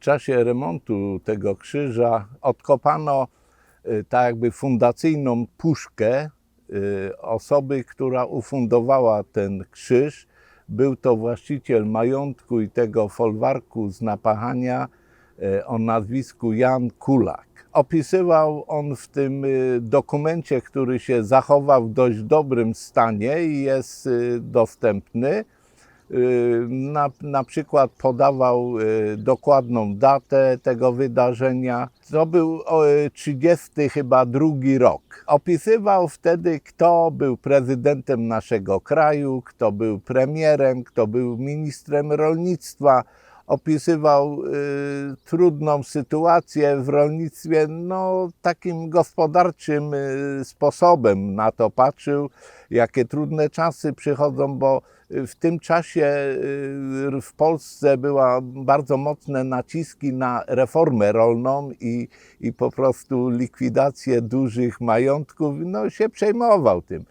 W czasie remontu tego krzyża odkopano y, tak jakby fundacyjną puszkę y, osoby, która ufundowała ten krzyż. Był to właściciel majątku i tego folwarku z Napachania y, o nazwisku Jan Kulak. Opisywał on w tym dokumencie, który się zachował w dość dobrym stanie i jest dostępny. Y, Na, na przykład podawał y, dokładną datę tego wydarzenia. To był o, y, 30 chyba drugi rok. Opisywał wtedy, kto był prezydentem naszego kraju, kto był premierem, kto był ministrem rolnictwa. Opisywał y, trudną sytuację w rolnictwie, no takim gospodarczym y, sposobem na to patrzył, jakie trudne czasy przychodzą, bo w tym czasie y, w Polsce była bardzo mocne naciski na reformę rolną i, i po prostu likwidację dużych majątków, no się przejmował tym.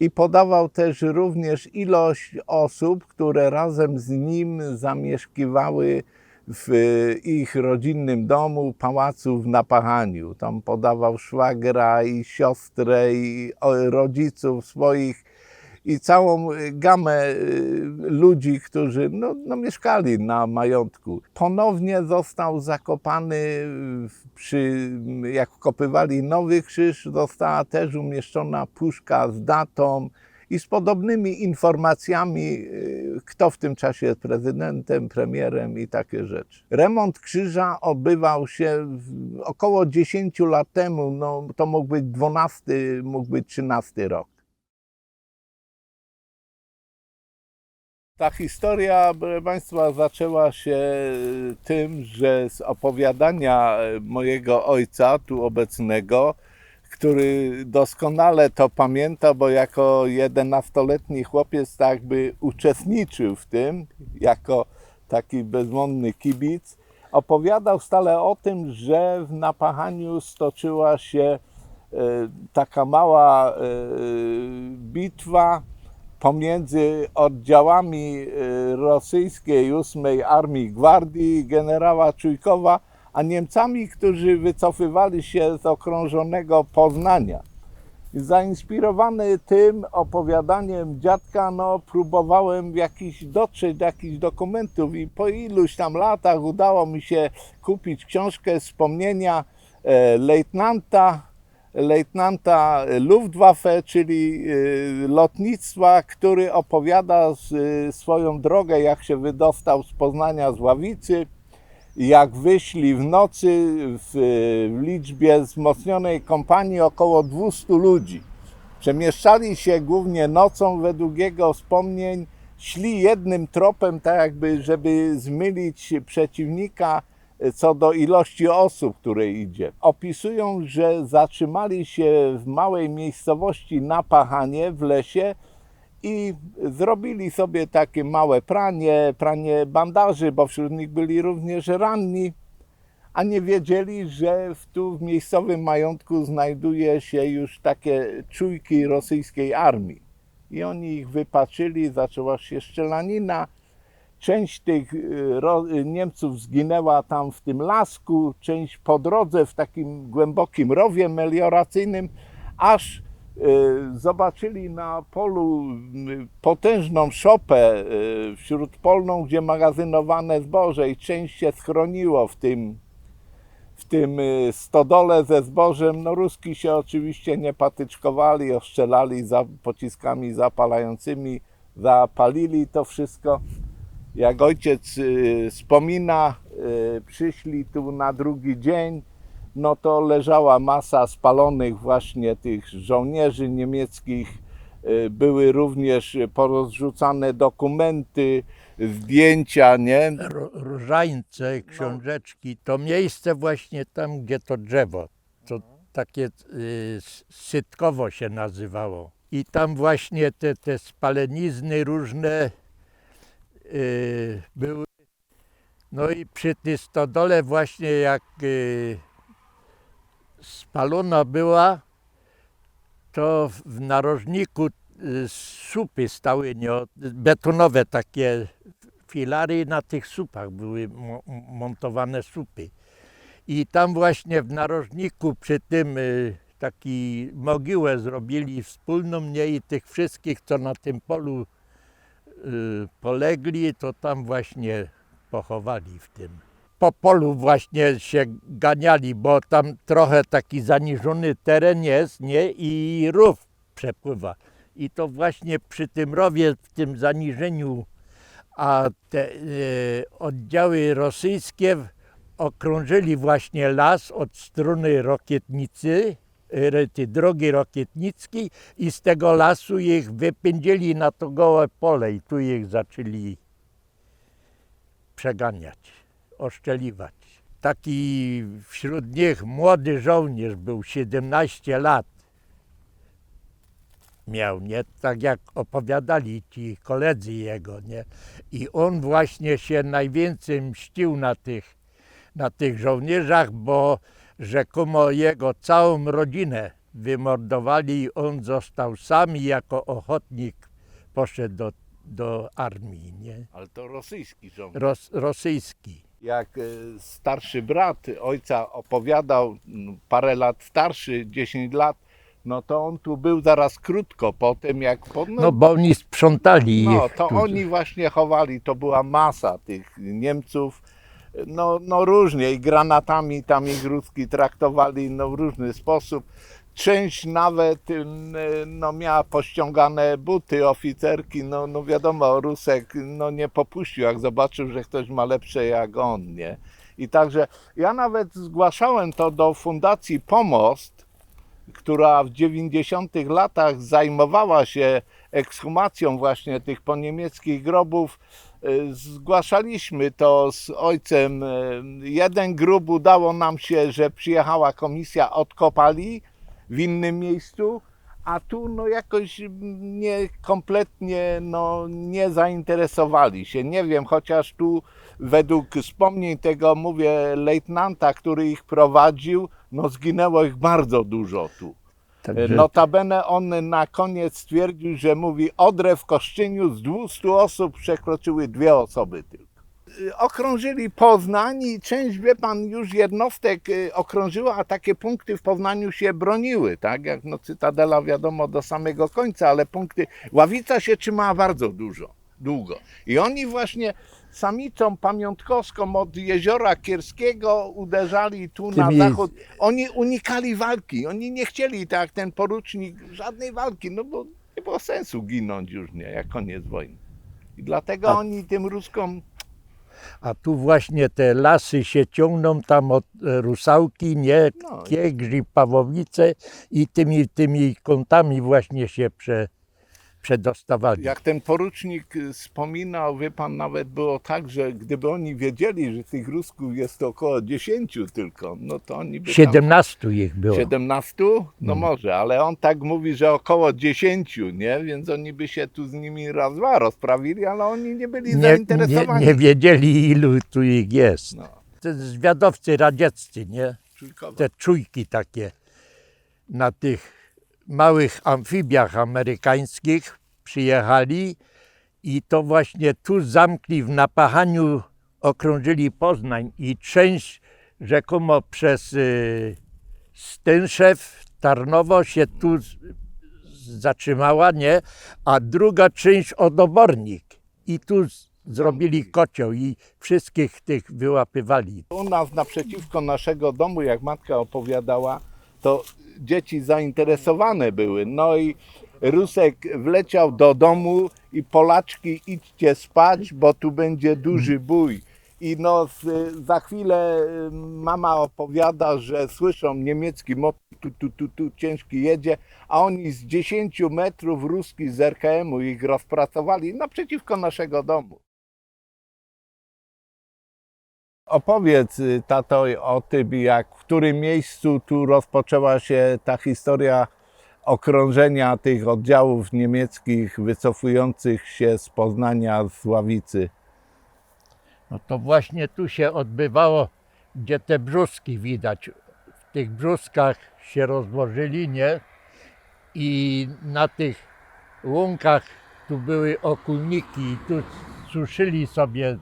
I podawał też również ilość osób, które razem z nim zamieszkiwały w ich rodzinnym domu, pałacu w Napachaniu. Tam podawał szwagra i siostrę i o, rodziców swoich i całą y, gamę y, ludzi, którzy no, no, mieszkali na majątku. Ponownie został zakopany przy, jak wkopywali nowy krzyż, została też umieszczona puszka z datą i z podobnymi informacjami, y, kto w tym czasie jest prezydentem, premierem i takie rzeczy. Remont krzyża odbywał się około 10 lat temu, no, to mógł być 12, mógł być 13 rok. Ta historia, proszę Państwa, zaczęła się tym, że z opowiadania mojego ojca, tu obecnego, który doskonale to pamięta, bo jako 11-letni chłopiec tak jakby uczestniczył w tym, jako taki bezmądny kibic, opowiadał stale o tym, że w Napachaniu stoczyła się e, taka mała bitwa pomiędzy oddziałami e, rosyjskiej 8 Armii Gwardii generała Czujkowa, a Niemcami, którzy wycofywali się z okrążonego Poznania. Zainspirowany tym opowiadaniem dziadka, no, próbowałem jakiś dotrzeć do jakichś dokumentów i po iluś tam latach udało mi się kupić książkę wspomnienia e, lejtnanta, lejtnanta Luftwaffe, czyli e, lotnictwa, który opowiada e, swoją drogę, jak się wydostał z Poznania z Ławicy, jak wyszli w nocy w, liczbie wzmocnionej kompanii około 200 ludzi. Przemieszczali się głównie nocą według jego wspomnień, szli jednym tropem, tak jakby, żeby zmylić przeciwnika co do ilości osób, które idzie. Opisują, że zatrzymali się w małej miejscowości na Pachanie w lesie i zrobili sobie takie małe pranie, pranie bandaży, bo wśród nich byli również ranni, a nie wiedzieli, że w, tu w miejscowym majątku znajduje się już takie czujki rosyjskiej armii. I oni ich wypatrzyli, zaczęła się strzelanina. Część tych y, y, Niemców zginęła tam w tym lasku, część po drodze w takim głębokim rowie melioracyjnym, aż y, zobaczyli na polu potężną szopę y, wśródpolną, gdzie magazynowane zboże i część się schroniło w tym, w tym stodole ze zbożem. No Ruski się oczywiście nie patyczkowali, ostrzelali za pociskami zapalającymi, zapalili to wszystko. Jak ojciec y, wspomina, y, przyszli tu na drugi dzień, no to leżała masa spalonych właśnie tych żołnierzy niemieckich. Y, Były również porozrzucane dokumenty, zdjęcia, nie? Różańce, książeczki, to miejsce właśnie tam, gdzie to drzewo, to takie y, s- Sytkowo się nazywało. I tam właśnie te, te spalenizny różne y, były. No i przy tej stodole właśnie jak y, spalona była, to w- narożniku y, słupy stały, nie, betonowe takie filary na tych supach były montowane supy. I tam właśnie w narożniku przy tym taki mogiłę zrobili wspólną mnie i tych wszystkich, co na tym polu polegli, to tam właśnie pochowali w tym. Po polu właśnie się ganiali, bo tam trochę taki zaniżony teren jest, nie? I rów przepływa. I to właśnie przy tym rowie, w tym zaniżeniu, a te y, oddziały rosyjskie okrążyli właśnie las od strony Rokietnicy, y, drogi Rokietnickiej i z tego lasu ich wypędzili na to gołe pole i tu ich zaczęli przeganiać, oszczeliwać. Taki wśród nich młody żołnierz był, 17 lat miał, nie? Tak jak opowiadali ci koledzy jego, nie? I on właśnie się najwięcej mścił na tych, na tych żołnierzach, bo rzekomo jego całą rodzinę wymordowali i on został sam jako ochotnik poszedł do, do armii, nie? Ale to rosyjski żołnierz. Ros, rosyjski. Jak e, starszy brat ojca opowiadał, parę lat starszy, 10 lat, no to on tu był zaraz krótko po tym, jak po, No bo oni sprzątali No, to tu. oni właśnie chowali, to była masa tych Niemców, no, no różnie i granatami tam ich Ruski traktowali no, w różny sposób. Część nawet ym, no, miała pościągane buty oficerki, no, no wiadomo, Rusek no, nie popuścił, jak zobaczył, że ktoś ma lepsze jak on, nie? I także ja nawet zgłaszałem to do Fundacji Pomost, która w 90 latach zajmowała się ekshumacją właśnie tych poniemieckich grobów. Zgłaszaliśmy to z ojcem. Y, Jeden grób udało nam się, że przyjechała komisja, odkopali w innym miejscu, a tu no jakoś nie kompletnie no, nie zainteresowali się. Nie wiem, chociaż tu według wspomnień tego, mówię, lejtnanta, który ich prowadził, no zginęło ich bardzo dużo tu. Także Notabene on na koniec stwierdził, że mówi Odrę w Koszczyniu z 200 osób przekroczyły dwie osoby tylko. Y, Okrążyli Poznań i część, wie pan, już jednostek y, okrążyła, a takie punkty w Poznaniu się broniły, tak? Jak no Cytadela wiadomo do samego końca, ale punkty, Ławica się trzymała bardzo dużo, długo. I oni właśnie samicą pamiątkowską od jeziora Kierskiego uderzali tu na Tymi- zachód. Oni unikali walki, oni nie chcieli, tak jak ten porucznik, żadnej walki, no bo nie było sensu ginąć już, nie, jak koniec wojny. I dlatego A- oni tym Ruskom, A tu właśnie te lasy się ciągną tam od e, Rusałki, nie, No. Kiegrzy, Pawłowice i tymi, tymi kątami właśnie się prze, przedostawali. jak ten porucznik wspominał, wie pan, nawet było tak, że gdyby oni wiedzieli, że tych Rusków jest około 10 tylko, no to oni by tam 17 ich było. 17? No może, ale on tak mówi, że około 10, nie? Więc oni by się tu z nimi raz, dwa rozprawili, ale oni nie byli Nie, nie, zainteresowani. nie wiedzieli ilu tu ich jest. No, Te zwiadowcy radzieccy, nie? trójkowo. te czujki takie na tych małych amfibiach amerykańskich przyjechali i to właśnie tu zamkli w napachaniu, okrążyli Poznań i część rzekomo przez y, Stęszew, Tarnowo się tu zatrzymała, nie? A druga część od Obornik i tu zrobili kocioł i wszystkich tych wyłapywali. U nas naprzeciwko naszego domu, jak matka opowiadała, to dzieci zainteresowane były. No i Rusek wleciał do domu i Polaczki idźcie spać, bo tu będzie duży bój. I no z- za chwilę y, mama opowiada, że słyszą niemiecki motor, tu, tu, tu, tu ciężki jedzie, a oni z 10 metrów ruski z RKM-u ich rozpracowali naprzeciwko naszego domu. Opowiedz, y, tato, o tym, jak w którym miejscu tu rozpoczęła się ta historia okrążenia tych oddziałów niemieckich wycofujących się z Poznania, z Ławicy. No to właśnie tu się odbywało, gdzie te brzuski widać. W tych brzuskach się rozłożyli, nie? I na tych łąkach tu były okulniki i tu suszyli sobie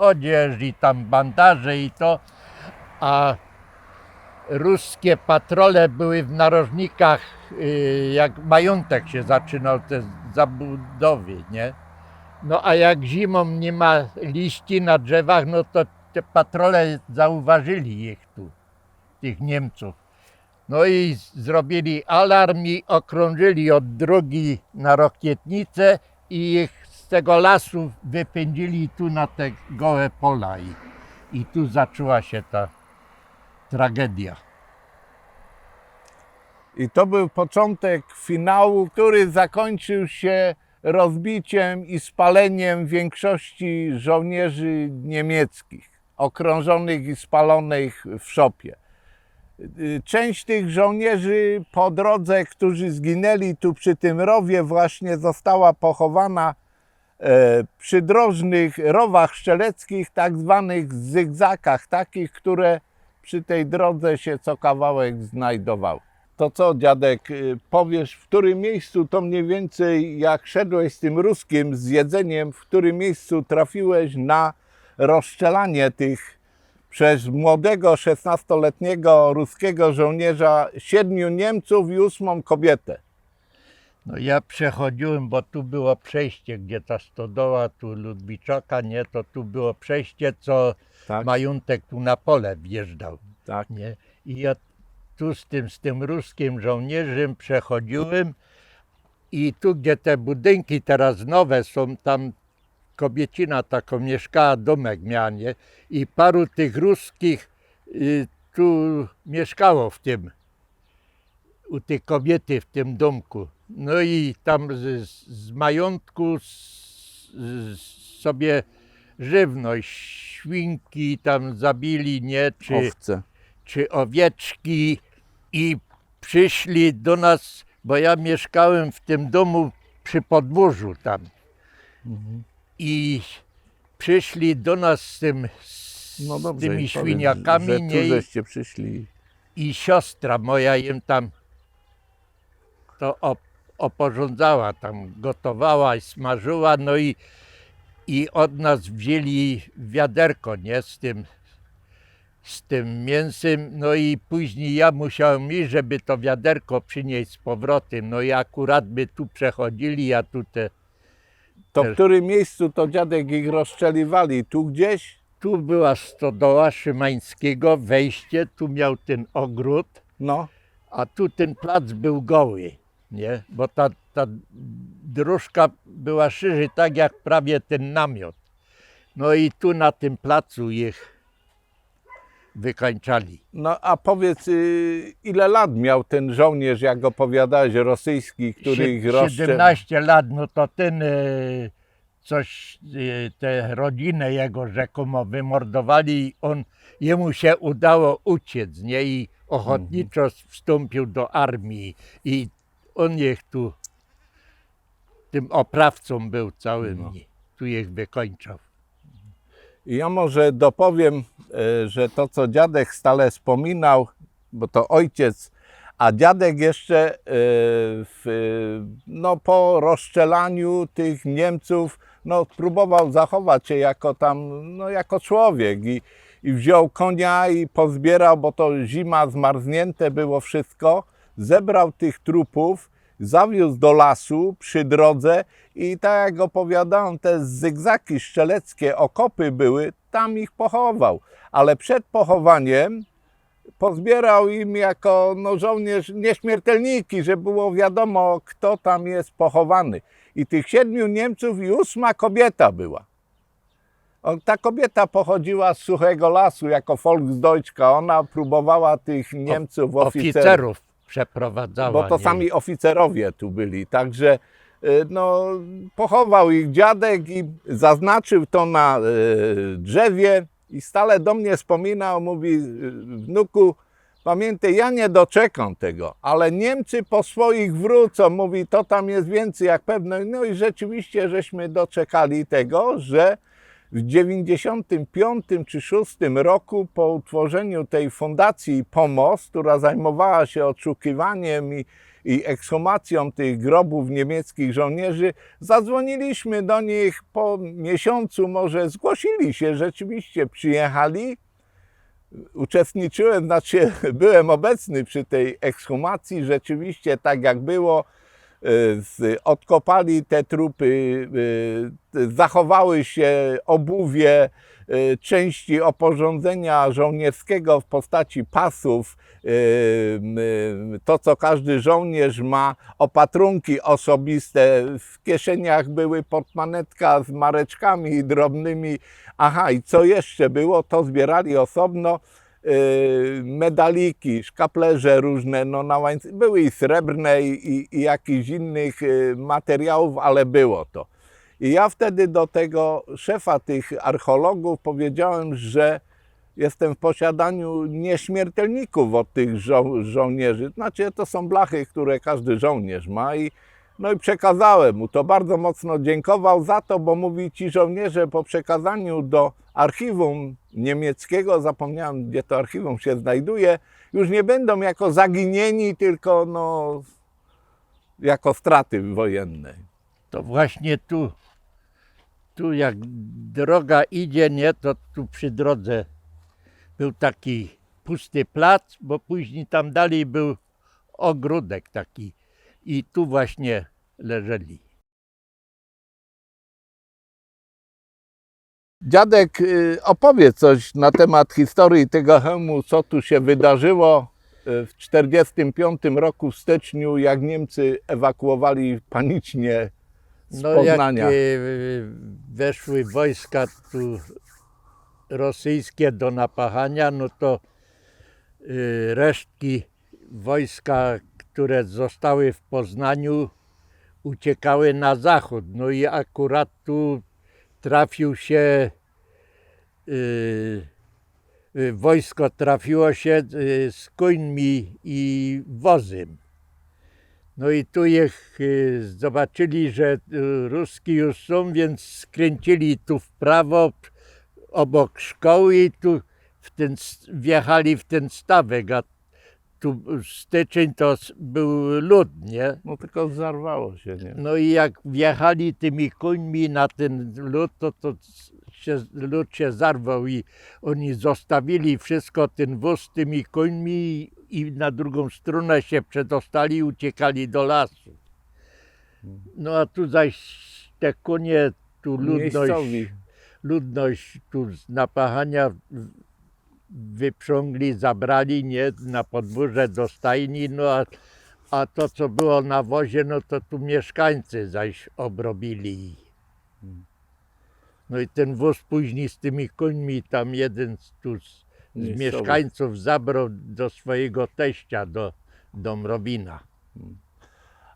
odzież i tam bandaże i to, a ruskie patrole były w narożnikach, y, jak majątek się zaczynał, te zabudowy, nie? No a jak zimą nie ma liści na drzewach, no to te patrole zauważyli ich tu, tych Niemców. No i zrobili alarm i okrążyli od drogi na Rokietnicę i ich tego lasu wypędzili tu na te gołe pola i, i tu zaczęła się ta tragedia. I to był początek finału, który zakończył się rozbiciem i spaleniem większości żołnierzy niemieckich, okrążonych i spalonych w szopie. Część tych żołnierzy po drodze, którzy zginęli tu przy tym rowie, właśnie została pochowana przydrożnych rowach szczeleckich, tak zwanych zygzakach, takich, które przy tej drodze się co kawałek znajdowały. To co, dziadek, y, powiesz, w którym miejscu to mniej więcej, jak szedłeś z tym ruskim, z jedzeniem, w którym miejscu trafiłeś na rozstrzelanie tych przez młodego 16-letniego ruskiego żołnierza siedmiu Niemców i ósmą kobietę. No ja przechodziłem, bo tu było przejście, gdzie ta stodoła, tu Ludwiczaka, nie, to tu było przejście, co Tak, majątek tu na pole wjeżdżał, tak. nie? I ja tu z tym, z tym ruskim żołnierzem przechodziłem i tu, gdzie te budynki teraz nowe są, tam kobiecina taką mieszkała, domek miała, nie? I paru tych ruskich y, tu mieszkało w tym, u tej kobiety w tym domku. No i tam z, z majątku s, s, sobie żywność, świnki tam zabili, nie? Czy, Owce. czy owieczki i przyszli do nas, bo ja mieszkałem w tym domu przy podwórzu tam. I przyszli do nas z, tym, z No dobrze, tymi i powiedz, świniakami że nie? tu I, żeście przyszli. i siostra moja im tam to op, oporządzała, tam gotowała i smażyła, no i, i od nas wzięli wiaderko, nie, z tym, z tym mięsem, no i później ja musiałem iść, żeby to wiaderko przynieść z powrotem, no i akurat by tu przechodzili, a tu te, To w którym miejscu to dziadek ich rozstrzeliwali? Tu gdzieś? tu była stodoła Szymańskiego, wejście, tu miał ten ogród, No. a tu ten plac był goły, nie? Bo ta, ta dróżka była szerzej, tak jak prawie ten namiot. No i tu na tym placu ich wykańczali. No a powiedz, y, ile lat miał ten żołnierz, jak opowiadałeś, rosyjski, który ich Sie- rozstrzelił? 17 lat, no to ten e, coś, e, tę rodzinę jego rzekomo wymordowali i on, jemu się udało uciec, nie? I ochotniczo wstąpił do armii i on ich tu tym oprawcą był całym, No. tu ich wykończał. Ja może dopowiem, e, że to co dziadek stale wspominał, bo to ojciec, a dziadek jeszcze e, w, no, po rozstrzelaniu tych Niemców no, próbował zachować się jako tam, no, jako człowiek i, i wziął konia i pozbierał, bo to zima, zmarznięte było wszystko, zebrał tych trupów, zawiózł do lasu przy drodze i tak jak opowiadałem, te zygzaki szczeleckie, okopy były, tam ich pochował. Ale przed pochowaniem pozbierał im jako no, żołnierz nieśmiertelniki, że było wiadomo, kto tam jest pochowany. I tych siedmiu Niemców i ósma kobieta była. Ta kobieta pochodziła z suchego lasu jako Volksdeutschka. Ona próbowała tych Niemców, oficerów Oficerów przeprowadzała. bo to nie? sami oficerowie tu byli. Także y, no, pochował ich dziadek i zaznaczył to na y, drzewie i stale do mnie wspominał, mówi y, wnuku, pamiętaj, ja nie doczekam tego, ale Niemcy po swoich wrócą, mówi, to tam jest więcej jak pewne. No i rzeczywiście żeśmy doczekali tego, że w 95 czy 6 roku po utworzeniu tej fundacji Pomost, która zajmowała się odszukiwaniem i, i ekshumacją tych grobów niemieckich żołnierzy, zadzwoniliśmy do nich po miesiącu, może zgłosili się, rzeczywiście przyjechali. Uczestniczyłem, znaczy byłem obecny przy tej ekshumacji, rzeczywiście tak jak było. Z- Odkopali te trupy, y, zachowały się obuwie, y, części oporządzenia żołnierskiego w postaci pasów, to co każdy żołnierz ma, opatrunki osobiste, w kieszeniach były portmanetka z mareczkami drobnymi. Aha, i co jeszcze było, to zbierali osobno medaliki, szkaplerze różne, no na były i srebrne i, i, i jakichś innych y, materiałów, ale było to. I ja wtedy do tego szefa tych archeologów powiedziałem, że jestem w posiadaniu nieśmiertelników od tych żo- żołnierzy. Znaczy, to są blachy, które każdy żołnierz ma i no i przekazałem mu to. Bardzo mocno dziękował za to, bo mówi ci żołnierze po przekazaniu do archiwum niemieckiego, zapomniałem gdzie to archiwum się znajduje, już nie będą jako zaginieni, tylko no, jako straty wojenne. To właśnie tu, tu jak droga idzie, nie, to tu przy drodze był taki pusty plac, bo później tam dalej był ogródek taki i tu właśnie leżeli. Dziadek, y, opowie coś na temat historii tego hełmu, co tu się wydarzyło y, w 1945 roku w styczniu, jak Niemcy ewakuowali panicznie z No jak Poznania. e, weszły wojska tu rosyjskie do napachania, no to resztki wojska, które zostały w Poznaniu, uciekały na zachód. No i akurat tu trafił się e, e, wojsko trafiło się e, z końmi i wozem. No i tu ich y, zobaczyli, że y, Ruski już są, więc skręcili tu w prawo obok szkoły i tu w ten, wjechali w ten stawek, a tu styczeń to był lód, nie? No tylko zarwało się, nie? No i jak wjechali tymi końmi na ten lód, to, to się, lód się zarwał i oni zostawili wszystko, ten wóz z tymi końmi i na drugą stronę się przedostali i uciekali do lasu. No a tu zaś te konie, tu ludność, ludność tu z napachania wyprzągli, zabrali nie na podwórze do stajni, no a, a to co było na wozie, no to tu mieszkańcy zaś obrobili. No i ten wóz później z tymi końmi, tam jeden z, tu z, z Miejscowy. mieszkańców zabrał do swojego teścia, do, do Mrowina.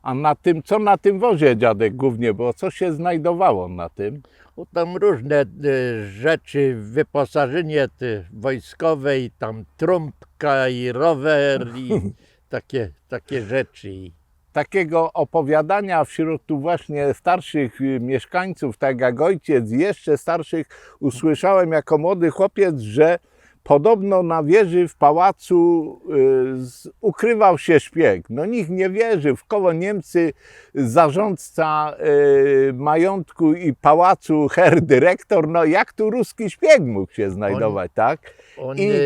A na tym, co na tym wozie dziadek głównie było? Co się znajdowało na tym? Tam różne e, rzeczy, wyposażenie te wojskowe i tam trąbka i rower i takie, takie rzeczy. I Takiego opowiadania wśród tu właśnie starszych y, mieszkańców, tak jak ojciec, jeszcze starszych, usłyszałem jako młody chłopiec, że podobno na wieży w pałacu y, ukrywał się szpieg. No nikt nie wierzy. W koło Niemcy zarządca y, majątku i pałacu, herr dyrektor, no jak tu ruski szpieg mógł się znajdować, tak? on, I- e,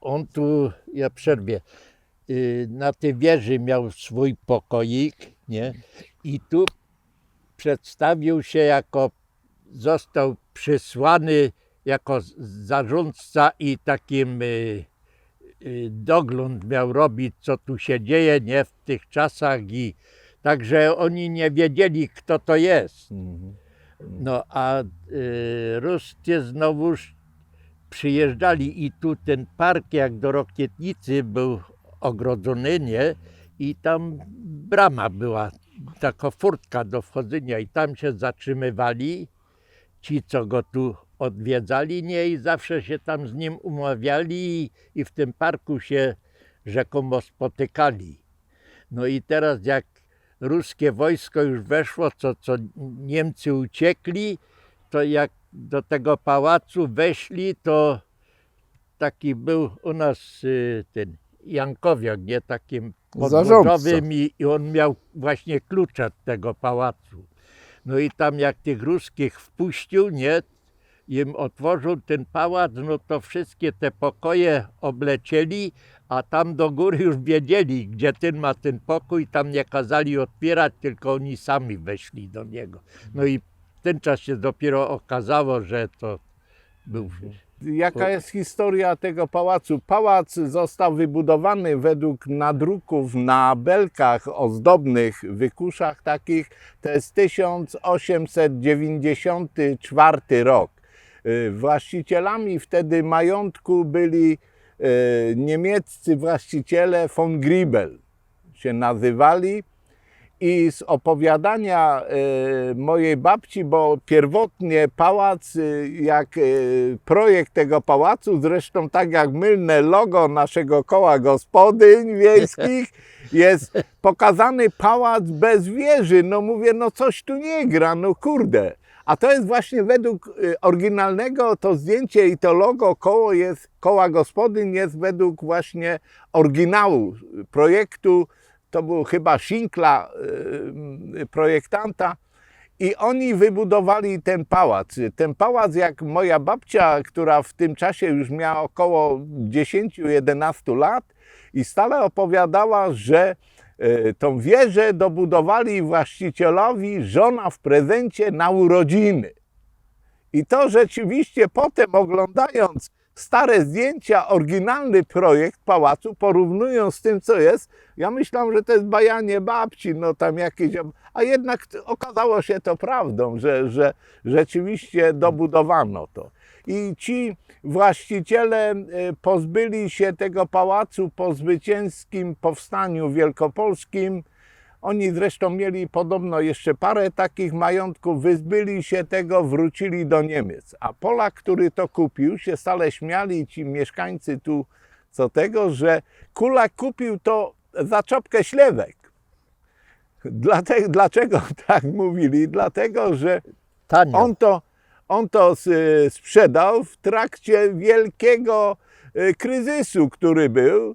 on tu, ja przerwie, na tej wieży miał swój pokoik, nie? I tu przedstawił się jako, został przysłany jako zarządca i takim e, e, dogląd miał robić, co tu się dzieje, nie? W tych czasach i także oni nie wiedzieli, kto to jest. Mhm. No a y, Ruscy znowuż przyjeżdżali i tu ten park jak do Rokietnicy był ogrodzony, nie? I tam brama była, taka furtka do wchodzenia i tam się zatrzymywali ci, co go tu odwiedzali, nie? I zawsze się tam z nim umawiali i, w tym parku się rzekomo spotykali. No i teraz jak ruskie wojsko już weszło, co, co Niemcy uciekli, to jak do tego pałacu weszli, to taki był u nas y, ten Jankowiak, nie takim podwórzowym i, i on miał właśnie klucze od tego pałacu. No i tam jak tych ruskich wpuścił, nie, im otworzył ten pałac, no to wszystkie te pokoje oblecieli, a tam do góry już wiedzieli, gdzie ten ma ten pokój, tam nie kazali otwierać, tylko oni sami weszli do niego. No i w ten czas się dopiero okazało, że to był Jaka jest historia tego pałacu? Pałac został wybudowany według nadruków na belkach ozdobnych, wykuszach takich. To jest 1894 rok. Y, Właścicielami wtedy majątku byli y, niemieccy właściciele von Griebel się nazywali. I z opowiadania y, mojej babci, bo pierwotnie pałac, jak projekt tego pałacu, zresztą tak jak mylne logo naszego koła gospodyń wiejskich, jest pokazany pałac bez wieży. No mówię, no coś tu nie gra, no kurde. A to jest właśnie według y, oryginalnego, to zdjęcie i to logo koło jest, koła gospodyń jest według właśnie oryginału projektu to był chyba Szinkla y, projektanta i oni wybudowali ten pałac. Ten pałac, jak moja babcia, która w tym czasie już miała około 10-11 lat i stale opowiadała, że y, tą wieżę dobudowali właścicielowi żona w prezencie na urodziny. I to rzeczywiście potem oglądając stare zdjęcia, oryginalny projekt pałacu, porównując z tym, co jest, ja myślałem, że to jest bajanie babci, no tam jakieś... A jednak okazało się to prawdą, że, że rzeczywiście dobudowano to. I ci właściciele y, pozbyli się tego pałacu po zwycięskim powstaniu wielkopolskim. Oni zresztą mieli podobno jeszcze parę takich majątków, wyzbyli się tego, wrócili do Niemiec. A Polak, który to kupił, się stale śmiali ci mieszkańcy tu co tego, że Kulak kupił to za czopkę ślewek. Dlate, dlaczego tak mówili? Dlatego, że tanio. on to, on to s- sprzedał w trakcie wielkiego y, kryzysu, który był.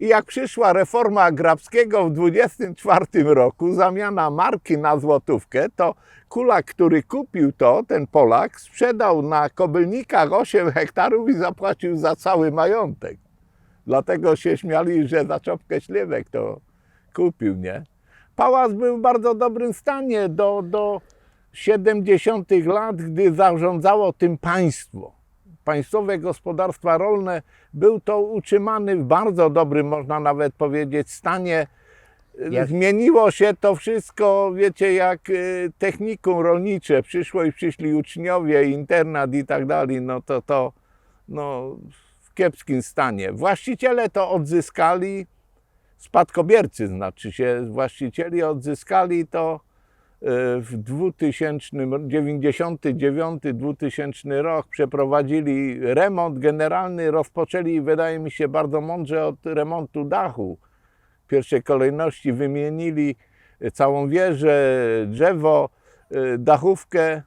I jak przyszła reforma Grabskiego w 24 roku, zamiana marki na złotówkę, to Kulak, który kupił to, ten Polak, sprzedał na Kobylnikach 8 hektarów i zapłacił za cały majątek. Dlatego się śmiali, że za czopkę śliwek to kupił, nie? Pałac był w bardzo dobrym stanie do, do 70. lat, gdy zarządzało tym państwo. Państwowe gospodarstwa rolne był to utrzymany w bardzo dobrym, można nawet powiedzieć, stanie. Jak- Zmieniło się to wszystko, wiecie, jak y, technikum rolnicze przyszło i przyszli uczniowie, internat i tak dalej, no to to no, w kiepskim stanie. Właściciele to odzyskali, spadkobiercy znaczy się, właścicieli odzyskali to w 1999-2000 rok przeprowadzili remont generalny, rozpoczęli wydaje mi się bardzo mądrze od remontu dachu. W pierwszej kolejności wymienili całą wieżę, drzewo, e, dachówkę,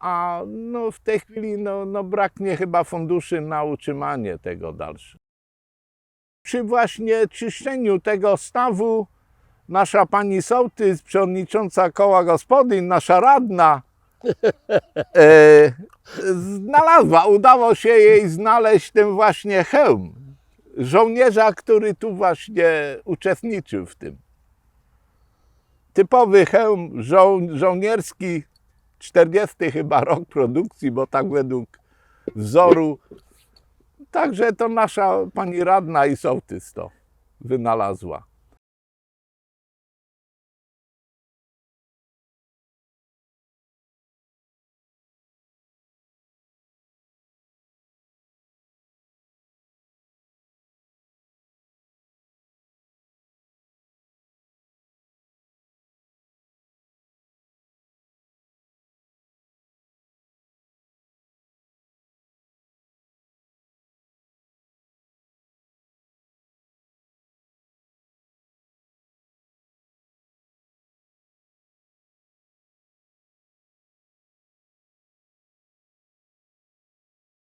a no w tej chwili no, no braknie chyba funduszy na utrzymanie tego dalsze. Przy właśnie czyszczeniu tego stawu nasza pani sołtys, przewodnicząca koła gospodyń, nasza radna, e, znalazła, udało się jej znaleźć ten właśnie hełm żołnierza, który tu właśnie uczestniczył w tym. Typowy hełm żo- żołnierski, 40 chyba rok produkcji, bo tak według wzoru. Także to nasza pani radna i sołtys to wynalazła.